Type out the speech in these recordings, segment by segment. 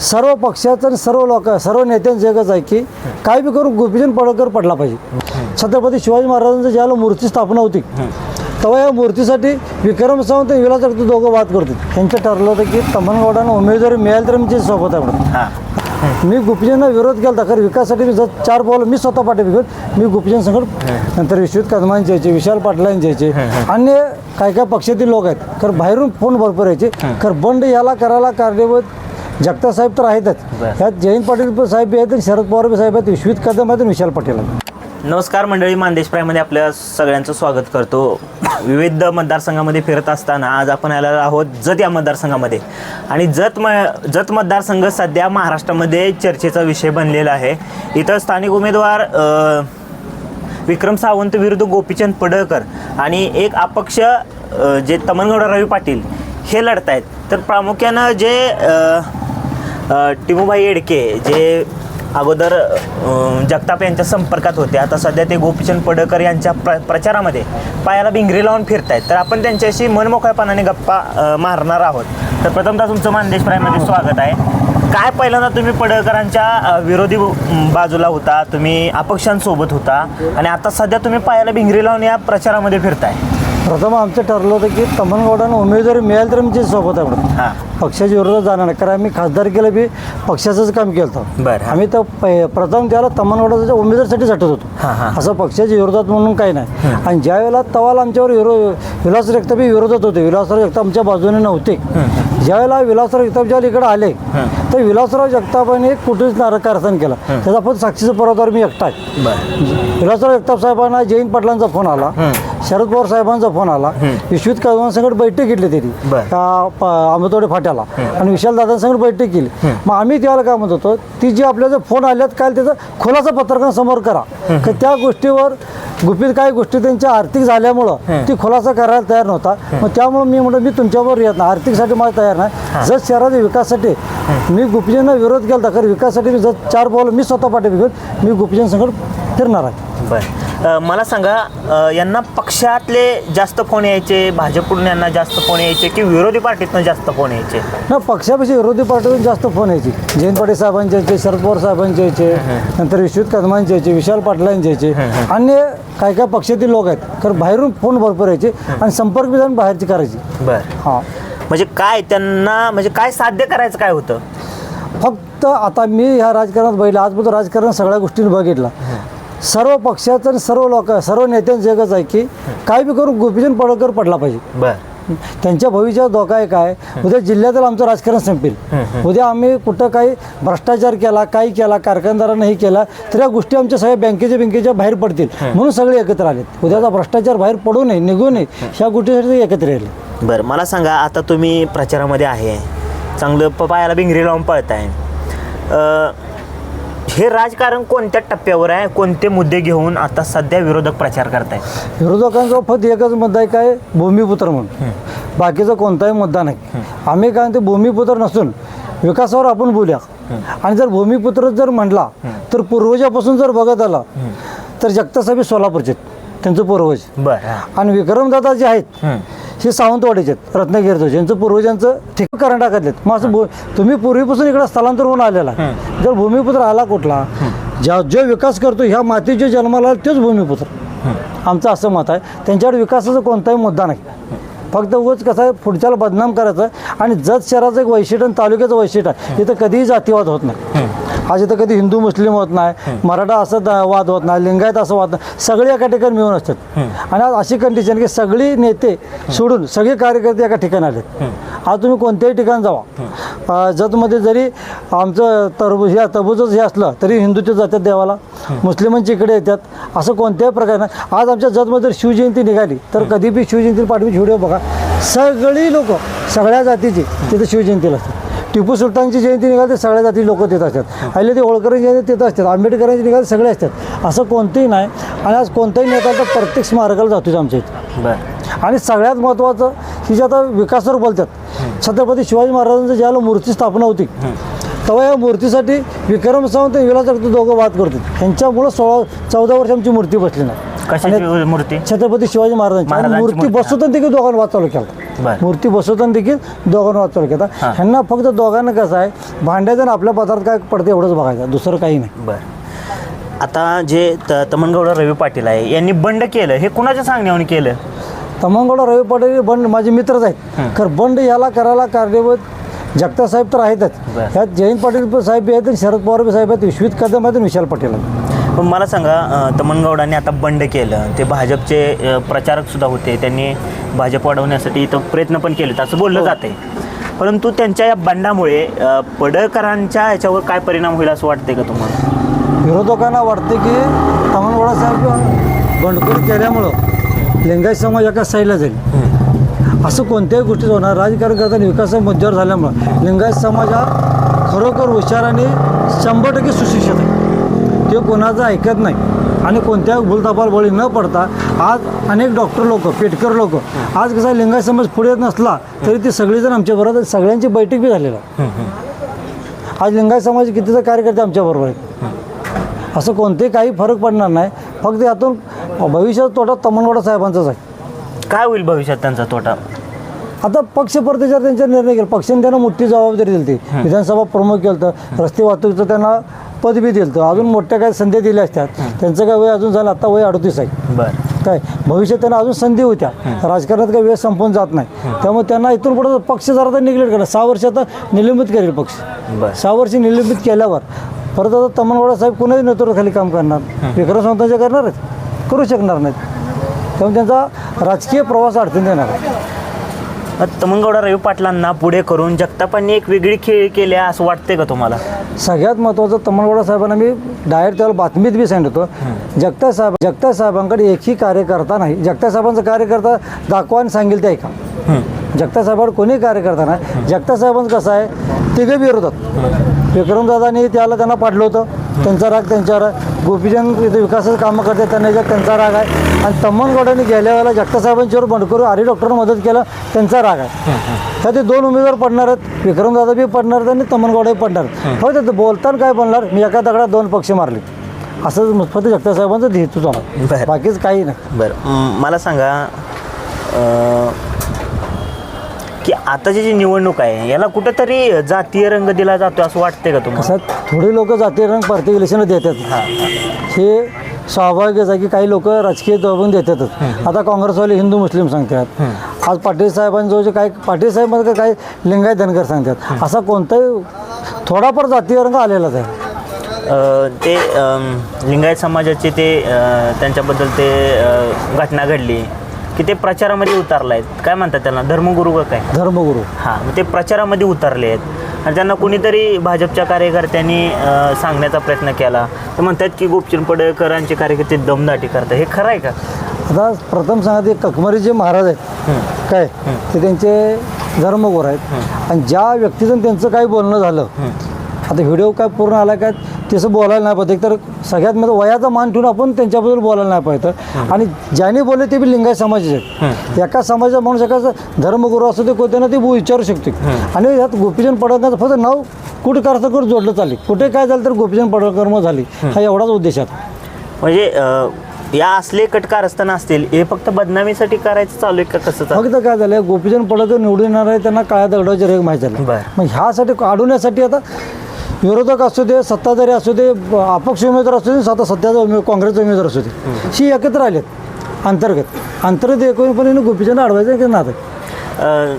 सर्व पक्षाचं आणि सर्व लोक सर्व नेत्यांचं एकच आहे की काय बी करून गोपीचंद पडळकर पडला पाहिजे. छत्रपती शिवाजी महाराजांचं ज्यावेळेला मूर्ती स्थापना होती तेव्हा या मूर्तीसाठी विक्रम सावंत विलास जगताप दोघं वाद करतो त्यांचं ठरलं होतं की तमनगौडांना उमेदवारी मिळाली तर मी सोबत आहे म्हणून. मी गुपीजनला विरोध केला होता कारण विकासासाठी मी जर चार बॉल मी स्वतः पाठी घेऊन मी गुपीजन संकट नंतर विश्वित कदमांचे यायचे विशाल पाटलांचे यायचे अन्य काय काय पक्षातील लोक आहेत तर बाहेरून फोन भरपूर यायचे तर बंड याला करायला कारणीभूत जगताप साहेब तर आहेतच. ह्यात जयंत पाटील साहेब आहेत आणि शरद पवार साहेब आहेत. विश्वित कदम आहेत आणि विशाल पाटील आहेत. नमस्कार मंडळी मानदेश प्रायमध्ये आपल्या सगळ्यांचं स्वागत करतो. विविध मतदारसंघामध्ये फिरत असताना आज आपण आलेलो आहोत जत या मतदारसंघामध्ये. आणि जत म जत मतदारसंघ सध्या महाराष्ट्रामध्ये चर्चेचा विषय बनलेला आहे. इथं स्थानिक उमेदवार अ, विक्रम सावंत विरुद्ध गोपीचंद पडळकर आणि एक अपक्ष अ, जे तमनगौडा रवी पाटील हे लढत आहेत तर प्रामुख्यानं जे अ, अ, टिमूभाई येडके जे अगोदर जगताप यांच्या संपर्कात होते. आता सध्या ते गोपीचंद पडळकर यांच्या प्र प्रचारामध्ये पायाला भिंगरी लावून फिरत आहेत तर आपण त्यांच्याशी मनमोकळ्यापणाने गप्पा मारणार आहोत. तर प्रथमतः तुमचं मानदेश प्राईमध्ये स्वागत आहे. काय पहिल्यांदा तुम्ही पडळकरांच्या विरोधी बाजूला होता? तुम्ही अपक्षांसोबत होता? आणि आता सध्या तुम्ही पायाला भिंगरी लावून या प्रचारामध्ये फिरताय. प्रथम आमचं ठरलं होतं की तमनगौडांना उमेदवारी मिळाली तर मी सोबत आहे म्हणून. हां. पक्षाच्या विरोधात जाणार नाही. कारण आम्ही खासदारकीला बी पक्षाचंच काम केलं होतं. बरं. आम्ही तर प- प्रथम त्याला तमनगडाच्या उमेदवारसाठी झटत होतो. हां. असं पक्षाच्या विरोधात म्हणून काही नाही. आणि ज्या वेळेला तवाला आमच्यावर विरो विलासराव जगतापही विरोधात होते. विलासराव जगताप आमच्या बाजूने नव्हते. ज्यावेळेला विलासराव जगताप ज्यावेळेला इकडे आले तर विलासराव जगतापाने कुठेच नारकारस्थान केलं. त्याचा पण साक्षीचा पुरावावर मी एकटा आहे. विलासराव जगताप साहेबांना जयंत पाटलांचा फोन आला शरद पवार साहेबांचा फोन आला विश्वित कदमांसंगत बैठक घेतली त्यांनी आंबतोडे फाट्याला. आणि विशाल दादांसंगत बैठक केली. मग आम्ही त्याला काय म्हणत होतो ती जी आपल्या फोन आल्यात काय त्याचा खुलासा पत्रकार समोर करा की त्या गोष्टीवर गुपित काही गोष्टी त्यांच्या आर्थिक झाल्यामुळं ती खुलासा करायला तयार नव्हता. मग त्यामुळे मी म्हणतो मी तुमच्याबरोबर येत नाही. आर्थिकसाठी मला तयार नाही. जर शहराच्या विकासासाठी मी गुपिजनला विरोध केला कारण विकासासाठी मी जर चार बॉल मी स्वतः पाठी घेऊन मी गुपिजन फिरणार आहे. अ, मला सांगा अ, यांना पक्षातले जास्त फोन यायचे? भाजपकडून यांना जास्त फोन यायचे? की विरोधी पार्टीतनं जास्त फोन यायचे? ना पक्षापेक्षा विरोधी पार्टीतून जास्त फोन यायचे? जयंत पाटील साहेबांचे यायचे शरद पवार साहेबांचे यायचे नंतर विश्वित कदमांचे यायचे विशाल पाटलांचे यायचे. अन्य काय काय पक्षातील लोक आहेत तर बाहेरून फोन भरपूर यायचे आणि संपर्क बी जाऊन बाहेरची करायची. बरं. हां. म्हणजे काय त्यांना म्हणजे काय साध्य करायचं काय होतं? फक्त आता मी ह्या राजकारणात बघितलं आजपर्यंत राजकारण सगळ्या गोष्टींनी बघितलं. सर्व पक्षाचं आणि सर्व लोक सर्व नेत्यांचं एकच आहे की काय बी करून गोपीचंद पडळकर पडला पाहिजे. बरं. त्यांच्या भविष्यात धोका आहे. काय उद्या जिल्ह्यातील आमचं राजकारण संपेल. उद्या आम्ही कुठं काही भ्रष्टाचार केला काही केला कारखानदारांनाही केला तर या गोष्टी आमच्या सगळ्या बँकेच्या बँकेच्या बाहेर पडतील. म्हणून सगळे एकत्र आलेत. उद्याचा भ्रष्टाचार बाहेर पडू नये निघू नये ह्या गोष्टीसाठी एकत्र येईल. बरं मला सांगा आता तुम्ही प्रचारामध्ये आहे. चांगलं प- पायाला भिंगरी लावून पळताय. अ, हे राजकारण कोणत्या टप्प्यावर आहे? कोणते मुद्दे घेऊन आता सध्या विरोधक प्रचार करताय विरोधकांचा फक्त एकच मुद्दा आहे काय? भूमिपुत्र म्हणून. बाकीचा कोणताही मुद्दा नाही. आम्ही काय म्हणतो भूमिपुत्र नसून विकासावर आपण बोलूया. आणि जर भूमिपुत्र जर म्हटला तर पूर्वजापासून जर बघत आला तर जगतासाहेब सोलापूरचे. त्यांचं पूर्वज. बरं. आणि विक्रमदादा जे आहेत हे सावंतवाडीचे आहेत रत्नागिरीचं ज्यांचं पूर्वजांचं ठिकाण कर्नाटकातले मग असं तुम्ही पूर्वीपासून इकडे स्थलांतर होऊन आलेला आहे. जर भूमिपुत्र आला कुठला ज्या जो विकास करतो ह्या मातीच्या जन्माला आला तोच भूमिपुत्र. आमचं असं मत आहे. त्यांच्याकडे विकासाचा कोणताही मुद्दा नाही. फक्त उगाच कसं आहे पुढच्याला बदनाम करायचं आणि जत शहराचं एक वैशिष्ट्य आणि तालुक्याचं वैशिष्ट्य आहे. इथं कधीही जातीवाद होत नाही. आज इथं कधी हिंदू मुस्लिम होत नाही मराठा असं द- वाद होत नाही लिंगायत असं वाद नाही सगळे एका ठिकाणी मिळून असतात. आणि आज अशी कंडिशन की सगळी नेते सोडून सगळे कार्यकर्ते एका ठिकाणी आलेत. आज तुम्ही कोणत्याही ठिकाणी जावा. जतमध्ये जरी आमचं तरबूज हे टरबूजच हे असलं तरी हिंदूचे जातात देवाला. मुस्लिमांची इकडे येतात. असं कोणत्याही प्रकारे नाही. आज आमच्या जतमध्ये जर शिवजयंती निघाली तर कधी बी शिवजयंती पाठवी व्हिडिओ बघा. सगळी लोक सगळ्या जातीची तिथे शिवजयंतीला असतात. टिपू सुलतानची जयंती निघाली तर सगळ्या जाती लोक तिथं असतात. अहिले ते होळकरांची जयंती तिथं असतात. आंबेडकरांची निघाली सगळे असतात. असं कोणतंही नाही. आणि आज कोणताही नेता तर प्रत्येक स्मारकाला जातोच आमच्या इथे. बरं. आणि सगळ्यात महत्त्वाचं की जे आता विकासावर बोलतात. छत्रपती शिवाजी महाराजांचं ज्यावेळेला मूर्ती स्थापना होती तेव्हा या मूर्तीसाठी विक्रम सावंत विलास जगताप दोघं वाद करतो त्यांच्यामुळं सोळा चौदा वर्ष आमची मूर्ती बसली नाही. मूर्ती? छत्रपती शिवाजी महाराजांची. मूर्ती. बसवताना देखील दोघांना वाद चालू केला. बरं. मूर्ती बसवताना देखील दोघांना वाचवलं घेतात हां. ह्यांना फक्त दोघांना कसं आहे भांड्याचं आणि आपल्या पदार्थ काय पडतं एवढंच बघायचं दुसरं काही नाही. बर. आता जे त तमनगौडा रवी पाटील आहे यांनी बंड केलं हे कुणाच्या सांगण्यावर केलं? तमंगोडा रवी पाटील हे बंड माझे मित्रच आहेत. खरं बंड याला करायला कारणीभूत जगताप साहेब तर आहेतच. बरं. ह्यात जयंत पाटील पण साहेब बी आहेत आणि शरद पवार बी साहेब आहेत विश्वित कदम आहेत आणि विशाल पाटील आहेत. पण मला सांगा तमनगौडांनी आता बंड केलं. ते भाजपचे अं, प्रचारक सुद्धा होते. त्यांनी भाजप वाढवण्यासाठी इथं प्रयत्न पण केलेत. असं बोललं जाते परंतु त्यांच्या या बंडामुळे पडळकरांच्या याच्यावर काय परिणाम होईल असं वाटते का तुम्हाला? विरोधकांना वाटते की तमनगोडा साहेब बंडखोरी केल्यामुळं लिंगायत समाज एका साईडला जाईल. असं कोणत्याही गोष्टीच होणार. राजकारण करताना विकास मुद्द्यावर झाल्यामुळं लिंगायत समाज हा खरोखर हुशार आणि शंभर टक्के सुशिक्षित आहे. ते कोणाचं ऐकत नाही आणि कोणत्याही भूलतापाल बळी न पडता आज अनेक डॉक्टर लोक पेटकर लोक आज कसा लिंगायत समाज पुढे येत नसला तरी ते सगळेजण आमच्याबरोबर सगळ्यांची बैठक बी झालेला. आज लिंगायत समाज कितीचा कार्यकर्ते आमच्याबरोबर आहेत. असं कोणतेही काही फरक पडणार नाही. फक्त यातून भविष्यात तोटा तमनगोडा साहेबांचाच आहे. काय होईल भविष्यात त्यांचा तोटा? आता पक्ष परदेशात त्यांचा निर्णय केला पक्षाने त्यांना मोठी जबाबदारी दिली होती. विधानसभा प्रमुख केलं होतं. रस्ते वाहतुकीचं त्यांना पद बी दिलं होतं अजून मोठ्या काही संधी दिल्या असतात त्यांचं काय वय अजून झालं आता वय अडतीस आहे. बरं. काय? भविष्यात त्यांना अजून संधी होत्या. राजकारणात काही वेळ संपून जात नाही. त्यामुळे त्यांना इथून पुढे पक्ष जरा तर निग्लेक्ट करा सहा वर्ष आता निलंबित करेल पक्ष. सहा वर्ष निलंबित केल्यावर परत आता तमनवाडा साहेब कुणाही नेतृत्वाखाली काम करणार? विक्रम संतांचे करणार आहेत? करू शकणार नाहीत. त्यामुळे त्यांचा राजकीय प्रवास अडचण देणार आहे. तमनगौडा रवी पाटलांना पुढे करून जगतापांनी एक वेगळी खेळ केल्या असं वाटते का तुम्हाला? सगळ्यात महत्त्वाचं तमनवाडा साहेबांना मी डायरेक्ट त्याला बातमीत बी सांगितलं होतं. जगताप साहेब जगताप साहेबांकडे एकही कार्यकर्ता नाही. जगताप साहेबांचा कार्यकर्ता दाखवा आणि सांगेल ते ऐका जगताप साहेबांकडे कोणी कार्यकर्ता नाही. जगताप साहेबांचं कसं आहे तिघे विरोधात. विक्रमदादांनी त्याला त्यांना पाडलं होतं. त्यांचा राग त्यांच्यावर आहे गोपीचंद इथे विकासाचं कामं करतात त्यांना याच्यात त्यांचा राग आहे. आणि तम्मनगौडांनी गेल्या वेळेला जगताप साहेबांच्यावर बंडकरू हरी डॉक्टरनं मदत केलं त्यांचा राग आहे. तर ते दोन उमेदवार पडणार आहेत. विक्रमदादा बी पडणार आहेत आणि तम्मनगौडा बी पडणार आहेत. फक्त ते बोलताना काय बोलणार? मी एका दगडात दोन पक्ष मारले. असं फक्त जगताप साहेबांचं हेतूच. होणार. बाकीच काही नाही. बरं. मला सांगा आताची जी निवडणूक आहे याला कुठेतरी जातीय रंग दिला जातो असं वाटतंय का तुम्हाला? कसं थोडी लोक जातीय रंग प्रत्येक इलेक्शनला देतात. हे स्वाभाविकच आहे की काही लोक राजकीय दबावून देतातच. आता काँग्रेसवाले हिंदू मुस्लिम सांगतात. आज पाटील साहेबांजवळ जे काही पाटील साहेबमध्ये काही लिंगायत धनगर सांगतात. असा कोणताही थोडाफार जातीय रंग आलेलाच आहे. अं, ते लिंगायत समाजाचे ते अं, त्यांच्याबद्दल ते अं, घटना घडली. की ते प्रचारामध्ये उतरले आहेत. काय म्हणतात त्यांना? धर्मगुरू का काय? धर्मगुरू. हां मग ते प्रचारामध्ये उतरले आहेत. आणि त्यांना कोणीतरी भाजपच्या कार्यकर्त्यांनी अं, सांगण्याचा प्रयत्न केला. तर म्हणतात की गोपचंद पडळकरांचे कार्यकर्ते दमदाटी करतात. हे खरं आहे का? आता प्रथम सांगा ते ककमरी जे महाराज आहेत. काय? ते त्यांचे धर्मगुरू आहेत. आणि ज्या व्यक्तीचं त्यांचं काही बोलणं झालं आता व्हिडिओ काय पूर्ण आला काय तसं बोलायला नाही पाहिजे. तर सगळ्यात म्हणजे वयाचा मान ठेवून आपण त्यांच्याबद्दल बोलायला नाही पाहिजे. आणि ज्याने बोलले ते बी लिंगायत समाजाचे आहेत. एका समाजाचा माणूस एका धर्मगुरू असतो ते कोणत्यानं ते विचारू शकते आणि यात गोपीचंद पडळकर फक्त नाव कुठे कर जोडलं चालेल. कुठे काय झालं तर गोपीचंद पडळकर मग झाली. हा. एवढाच उद्देश आहे. म्हणजे या असले कटकार असताना असतील हे फक्त बदनामीसाठी करायचं चालू आहे का कसं फक्त काय झालं गोपीचंद पडळकर निवडून येणार आहे त्यांना काळ्या दगडाचे रेग माहीत झाले. मग ह्यासाठी काढवण्यासाठी आता विरोधक असू दे सत्ताधारी असू दे अपक्ष उमेदवार असू दे स्वतः सध्याचा उमेदवार काँग्रेसचा उमेदवार असू दे ही एकत्र आलेत अंतर्गत. अंतर्गत एकूण पण गोपीचंद अडवायचं की अं,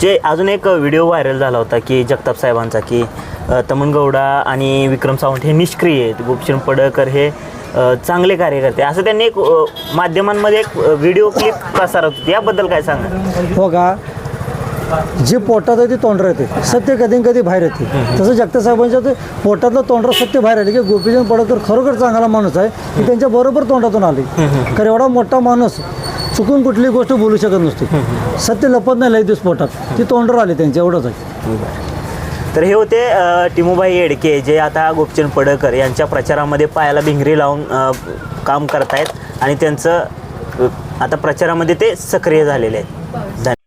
जे अजून एक व्हिडिओ व्हायरल झाला होता की जगताप साहेबांचा की अं, तमन गौडा आणि विक्रम सावंत हे निष्क्रिय आहेत. गोपीचंद पडळकर हे चांगले कार्यकर्ते. असं त्यांनी एक माध्यमांमध्ये एक व्हिडिओ क्लिप प्रसारत होती. याबद्दल काय सांगा हो का? जे पोटात आहे ते तोंड राहते. सत्य कधी न कधी बाहेर येते. तसं जगता साहेबांच्या ते पोटातलं तोंडरा सत्य बाहेर आले. की गोपीचंद पडकर खरोखर चांगला माणूस आहे की त्यांच्या बरोबर तोंडातून आले. कारण एवढा मोठा माणूस चुकून कुठली गोष्ट बोलू शकत नसते. सत्य लपत नाही लय दिवस पोटात. ती तोंडर आले त्यांच्या एवढंच आहे. तर हे होते टिमूबाई येडके जे आता गोपचंद पडकर यांच्या प्रचारामध्ये पायाला भिंगरी लावून काम करतायत. आणि त्यांचं आता प्रचारामध्ये ते सक्रिय झालेले आहेत.